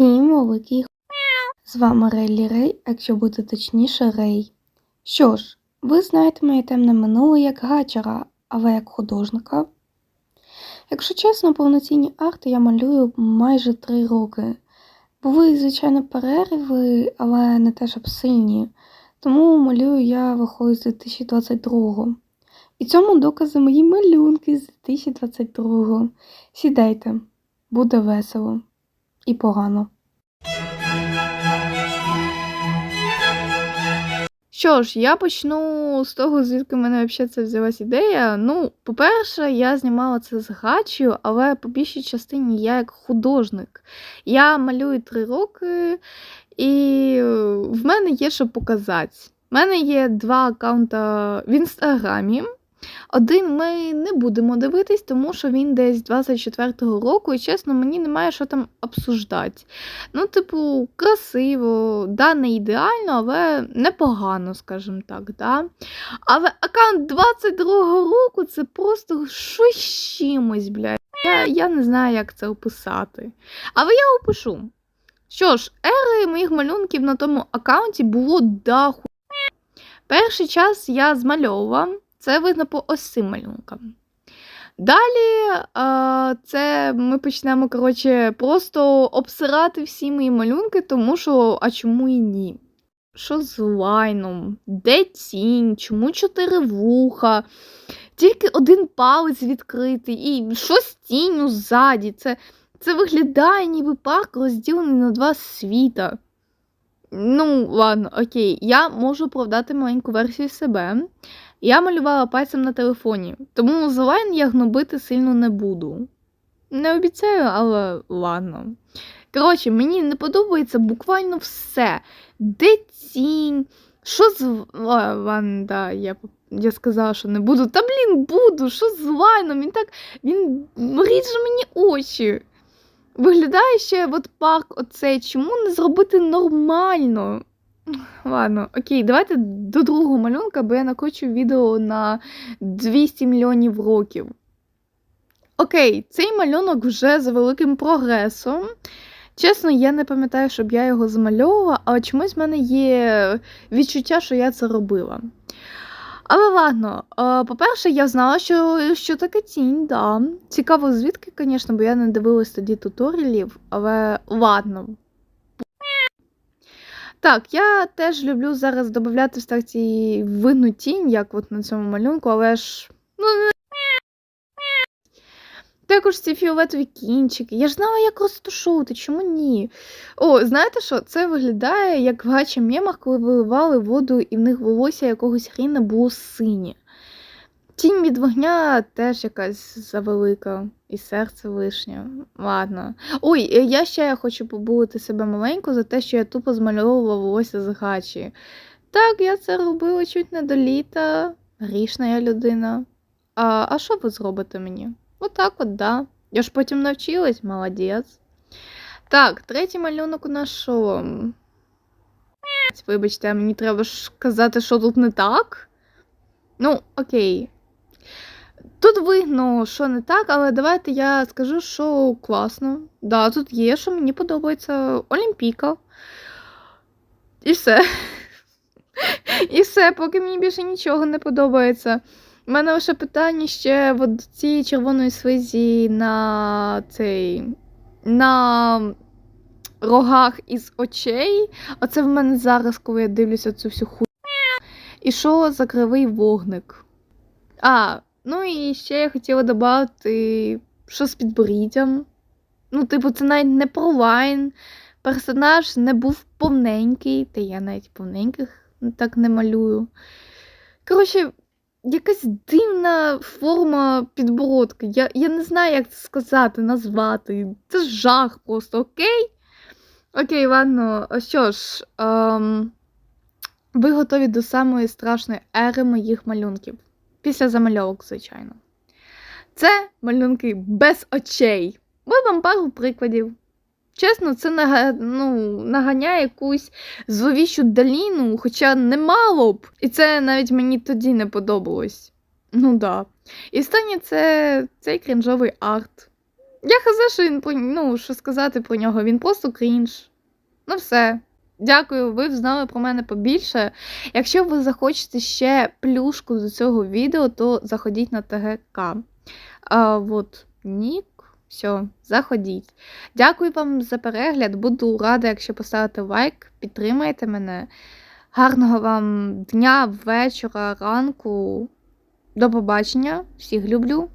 Всім великий з вами Рейлі Рей, якщо бути точніше, Рей. Що ж, ви знаєте моє темне минуле як гачера, але як художника. Якщо чесно, повноцінні арти я малюю майже три роки. Були, звичайно, перерви, але не теж сильні. Тому малюю я виходить з 2022-го. І цьому докази мої малюнки з 2022-го. Сідайте, буде весело і погано. Що ж, я почну з того, звідки мене взагалі це взялась ідея. Ну, по-перше, я знімала це з гачею, але по більшій частині я як художник. Я малюю три роки, і в мене є що показати. У мене є два аккаунта в інстаграмі. Один ми не будемо дивитись, тому що він десь 24-го року, і чесно, мені немає що там обсуждати. Ну, типу, красиво, да, не ідеально, але непогано, скажімо так. да. Але аккаунт 22-го року це просто щось чимось, блядь. Я, я не знаю, як це описати. Але я опишу. Що ж, ери моїх малюнків на тому аккаунті було даху. Перший час я змальовувала. Це видно по ось цим малюнкам. Далі це ми почнемо коротше, просто обсирати всі мої малюнки, тому що, а чому і ні? Що з лайном? Де тінь? Чому чотири вуха? Тільки один палець відкритий, і що з тінню ззаді? Це, це виглядає, ніби парк розділений на два світа. Ну, ладно, окей, я можу оправдати маленьку версію себе. Я малювала пальцем на телефоні, тому зелень я гнобити сильно не буду. Не обіцяю, але ладно. Коротше, мені не подобається буквально все. Де тінь? Що з Ладно, да, я я сказала, що не буду. Та блін, буду, що з лайном? Він так він ріже мені очі. Виглядає ще от парк оцей. Чому не зробити нормально? Ладно, окей, давайте до другого малюнка, бо я накручу відео на 200 мільйонів років. Окей, цей малюнок вже за великим прогресом. Чесно, я не пам'ятаю, щоб я його змальовувала, але чомусь в мене є відчуття, що я це робила. Але ладно, по-перше, я знала, що що таке тінь, да. Цікаво, звідки, звісно, бо я не дивилась тоді туторіалів, але ладно. Так, я теж люблю зараз додати в старті винну тінь, як от на цьому малюнку, але ж. ну не... Також ці фіолетові кінчики. Я ж знала, як розтушувати, чому ні? О, знаєте що? Це виглядає, як в гача мємах, коли виливали воду, і в них волосся якогось хріна було синє. Тінь від вогня теж якась завелика, і серце лишнє. Ладно. Ой, е, я ще хочу побулити себе маленько за те, що я тупо змальовувала волосся з гачі. Так, я це робила чуть не до літа. Грішна я людина. А а що ви зробите мені? Отак от, да. Я ж потім навчилась, молодець. Так, третій малюнок у нас що? Вибачте, мені треба ж казати, що тут не так. Ну, окей. Тут видно, що не так, але давайте я скажу, що класно. Да, тут є, що мені подобається Олімпійка. І все. І все, поки мені більше нічого не подобається. У мене лише питання ще от цієї червоної свизі на цей. на рогах із очей. Оце в мене зараз, коли я дивлюся цю всю ху. І що за кривий вогник? А, Ну і ще я хотіла додати, що з підборіддям. Ну, типу, це навіть не про лайн. Персонаж не був повненький, та я навіть повненьких так не малюю. Коротше, якась дивна форма підбородка. Я я не знаю, як це сказати, назвати. Це жах просто, окей? Окей, ладно, що ж, ем, ви готові до самої страшної ери моїх малюнків. Після замальовок, звичайно. Це малюнки без очей. Ми вам пару прикладів. Чесно, це нага... ну, наганяє якусь зловіщу доліну, хоча не мало б. І це навіть мені тоді не подобалось. Ну да. І останнє це цей крінжовий арт. Я хаза, що він про ну, що сказати про нього, він просто крінж. Ну все. Дякую, ви знали про мене побільше. Якщо ви захочете ще плюшку до цього відео, то заходіть на ТГК. А, от, нік. Все, заходіть. Дякую вам за перегляд. Буду рада, якщо поставите лайк, підтримайте мене. Гарного вам дня, вечора, ранку. До побачення. Всіх люблю.